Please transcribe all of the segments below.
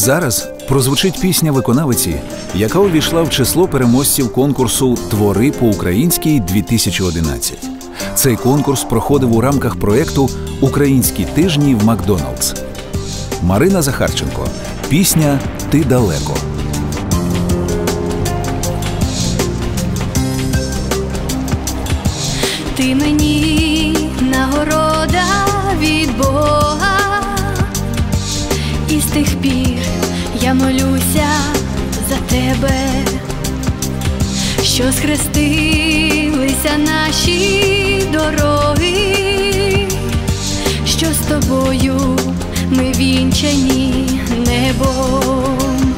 Зараз прозвучить пісня виконавиці, яка увійшла в число переможців конкурсу Твори по-українській 2011. Цей конкурс проходив у рамках проєкту Українські тижні в Макдоналдс. Марина Захарченко. Пісня Ти далеко. Ти мені нагорода від Бога, і з тих пір тебе, що схрестилися наші дороги, що з тобою ми вінчані небом.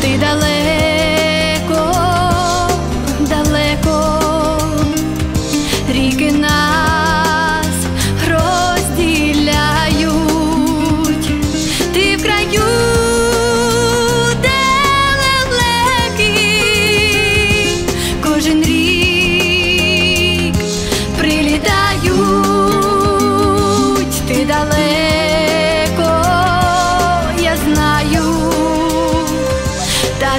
Ти далеко, та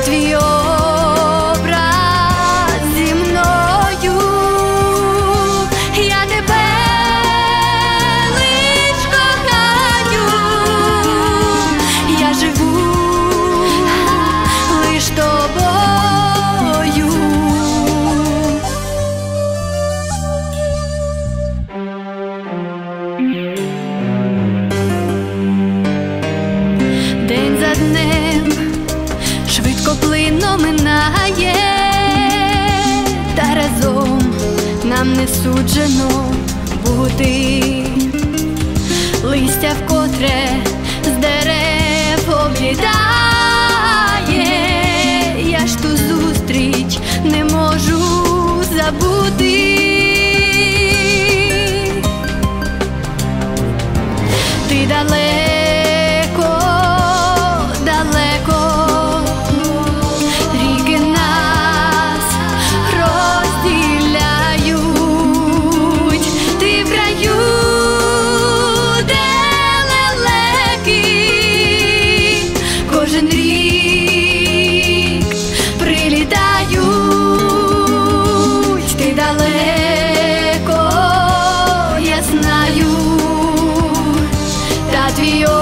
швидко минає, та разом нам не суджено бути, листя вкотре з дерев облітає, я ж ту зустріч не можу забути. Ти далеко, далеко,